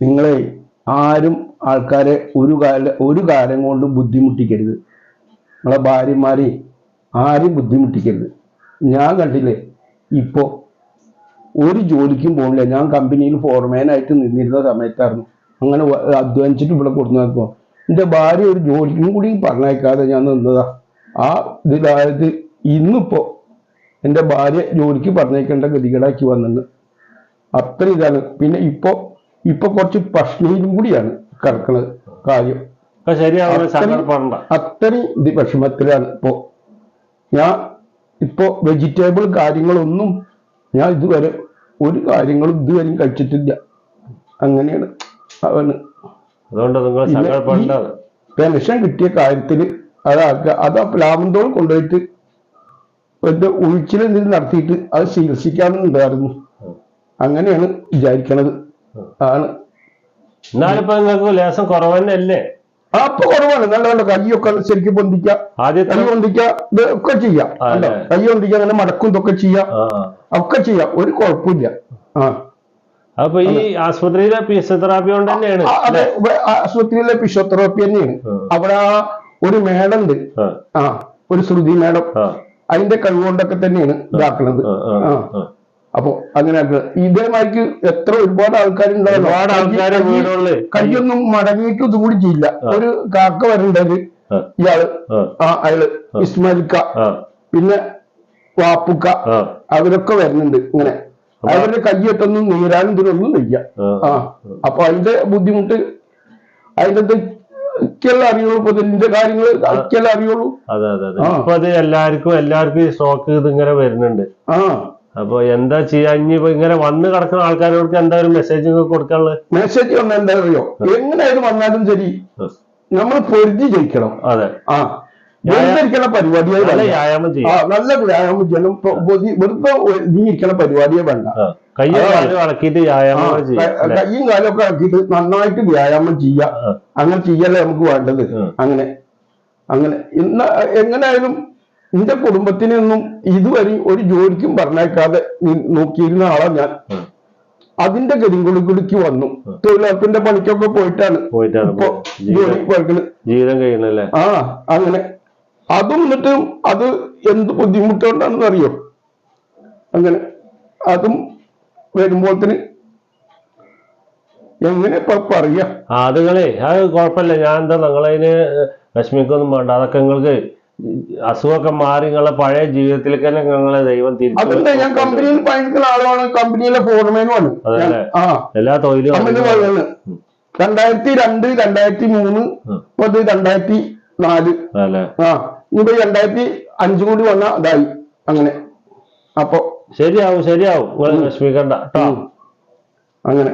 നിങ്ങളെ ആരും ആൾക്കാരെ ഒരു കാല ഒരു കാലം കൊണ്ട് ബുദ്ധിമുട്ടിക്കരുത്. നിങ്ങളെ ഭാര്യമാരെ ആരും ബുദ്ധിമുട്ടിക്കരുത്. ഞാൻ കണ്ടില്ലേ ഇപ്പോ ഒരു ജോലിക്കും പോകില്ല ഞാൻ കമ്പനിയിൽ ഫോർമാൻ ആയിട്ട് നിന്നിരുന്ന സമയത്തായിരുന്നു. അങ്ങനെ അധ്വാനിച്ചിട്ട് ഇവിടെ കൊടുത്തു എന്റെ ഭാര്യ ഒരു ജോലിക്കും കൂടി പറഞ്ഞേക്കാതെ ഞാൻ നിന്നതാ. ആ ഇതിലായത് ഇന്നിപ്പോ എന്റെ ഭാര്യ ജോലിക്ക് പറഞ്ഞേക്കേണ്ട ഗതികേടാക്കി വന്നത് അത്ര ഇതാണ്. പിന്നെ ഇപ്പോ ഇപ്പൊ കുറച്ച് പഷ്മയിലും കൂടിയാണ് കിടക്കുന്നത് കാര്യം. അത്രയും- ഇത് വിഷമത്തിലാണ് ഇപ്പോ. ഞാൻ ഇപ്പോ വെജിറ്റബിൾ കാര്യങ്ങളൊന്നും ഞാൻ ഇതുവരെ ഒരു കാര്യങ്ങളും ഇതുവരെയും കഴിച്ചിട്ടില്ല. അങ്ങനെയാണ് അവന്. പെൻഷൻ കിട്ടിയ കാര്യത്തിൽ അതാക്കുക. അത് ആ തോൽ കൊണ്ടുപോയിട്ട് എന്റെ ഉഴിച്ചിലെന്തെങ്കിലും നടത്തിയിട്ട് അത് ചികിത്സിക്കാമെന്നുണ്ടായിരുന്നു. അങ്ങനെയാണ് വിചാരിക്കണത്. ആണ്. എന്നാലിപ്പോ നിങ്ങൾക്ക് ലേശം കുറവന്നല്ലേ? അപ്പൊ കുറവാണ് നല്ല നല്ല കൈയൊക്കെ ശരിക്കും പൊന്തിക്ക. ആദ്യം കൈ പൊന്തിക്ക ഇതൊക്കെ ചെയ്യാം? കൈ പൊന്തിക്ക അങ്ങനെ മടക്കും ഇതൊക്കെ ചെയ്യാം. ഒക്കെ ചെയ്യാം. ഒരു കുഴപ്പമില്ല. ആ. അപ്പൊ ഈ ആശുപത്രിയിലെ ഫിസിയോതെറാപ്പി കൊണ്ട് തന്നെയാണ് അതെ. ആശുപത്രിയിലെ ഫിസിയോതെറാപ്പി തന്നെയാണ്. അവിടെ ഒരു മേഡം ഉണ്ട് ആ, ഒരു ശ്രുതി മേഡം. അതിന്റെ കഴിവുകൊണ്ടൊക്കെ തന്നെയാണ് ഇതാക്കുന്നത് ആ, ആ, ഇതേ ആ. അപ്പൊ അങ്ങനെ ഇതേമാതിരിക്ക് എത്ര ഒരുപാട് ആൾക്കാരുണ്ടാവും. ഒരുപാട് ആൾക്കാര് വീടുകളിൽ കൈയൊന്നും മടങ്ങിയിട്ട് ഇതുകൂടി ചെയ്യില്ല. ഒരു കാക്ക വരണ്ടത് ഇയാൾ. ആ, അയാൾ ഇസ്മാലിക്ക പിന്നെ വാപ്പുക്ക. അവരൊക്കെ വരുന്നുണ്ട് ഇങ്ങനെ. അവരുടെ കയ്യൊട്ടൊന്നും നീരാനും ഇതിനൊന്നും വയ്യ. ആ. അപ്പൊ അതിന്റെ ബുദ്ധിമുട്ട് അതിന്റെ ഒക്കെയല്ലേ അറിയുള്ളൂ ഇപ്പൊ ഇതിന്റെ കാര്യങ്ങൾ ഒക്കെയല്ലേ അറിയുള്ളൂ. അതെ അതെ അതെ. ഇപ്പൊ അത് എല്ലാവർക്കും എല്ലാവർക്കും ഈ സ്റ്റോക്ക് ഇത് ഇങ്ങനെ വരുന്നുണ്ട്. ആ. അപ്പൊ എന്താ ചെയ്യാ? ഇനിയിപ്പോ ഇങ്ങനെ വന്ന് കിടക്കുന്ന ആൾക്കാരോട് എന്താ ഒരു മെസ്സേജ് കൊടുക്കാനുള്ളത് മെസ്സേജ് വന്ന എന്താ അറിയോ? എങ്ങനെയായാലും വന്നാലും ശരി നമ്മൾ പൊരുതി ജയിക്കണം. അതെ. ആ. പരിപാടിയെ നല്ല വ്യായാമം ചെയ്യണം. വെറുതെ നീ ഇരിക്കണ പരിപാടിയെ വേണ്ട. കയ്യും കാലും ഒക്കെ ഇളക്കിട്ട് കാലൊക്കെ നന്നായിട്ട് വ്യായാമം ചെയ്യാം. അങ്ങനെ ചെയ്യല്ലേ നമുക്ക് വേണ്ടത്. അങ്ങനെ. അങ്ങനെ. ഇന്ന് എങ്ങനെയായാലും എന്റെ കുടുംബത്തിനൊന്നും ഇതുവരെ ഒരു ജോലിക്കും പറഞ്ഞേക്കാതെ നോക്കിയിരുന്ന ആളാ ഞാൻ. അതിന്റെ ഗതികുളിക്ക് വന്നു. തൊഴിലുറപ്പിന്റെ പണിക്കൊക്കെ പോയിട്ടാണ്. പോയിട്ടാണ് ഇപ്പൊ ജീവിതം കഴിയണല്ലേ? ആ അങ്ങനെ. അതും എന്നിട്ട് അത് എന്ത് ബുദ്ധിമുട്ടുകൊണ്ടാണെന്ന് അറിയോ? അങ്ങനെ. അതും വരുമ്പോഴത്തിന് എങ്ങനെ ഇപ്പൊ പറയാ? ആ അതുങ്ങളെ അത് കുഴപ്പമില്ല. ഞാൻ എന്താ നിങ്ങളതിന് വിഷമിക്കൊന്നും വേണ്ട. അതൊക്കെ നിങ്ങൾക്ക് അസുഖമൊക്കെ മാറി നിങ്ങളെ പഴയ ജീവിതത്തിലേക്ക് തന്നെ നിങ്ങളെ ദൈവം അതുകൊണ്ട് ഞാൻ തിരിച്ചു കമ്പനിയിൽ ആളാണ്. കമ്പനിയിലെ ഫോർമാനുമാണ് എല്ലാ തൊഴിലും രണ്ടായിരത്തി രണ്ട് രണ്ടായിരത്തി മൂന്ന് ഇപ്പത് ഇപ്പൊ രണ്ടായിരത്തി നാല്. ആ. ഇനിയിപ്പോ രണ്ടായിരത്തി അഞ്ചു കൂടി വന്ന ഇതായി. അങ്ങനെ. അപ്പൊ ശരിയാവും ശരിയാവും. വിഷമിക്കണ്ട. അങ്ങനെ.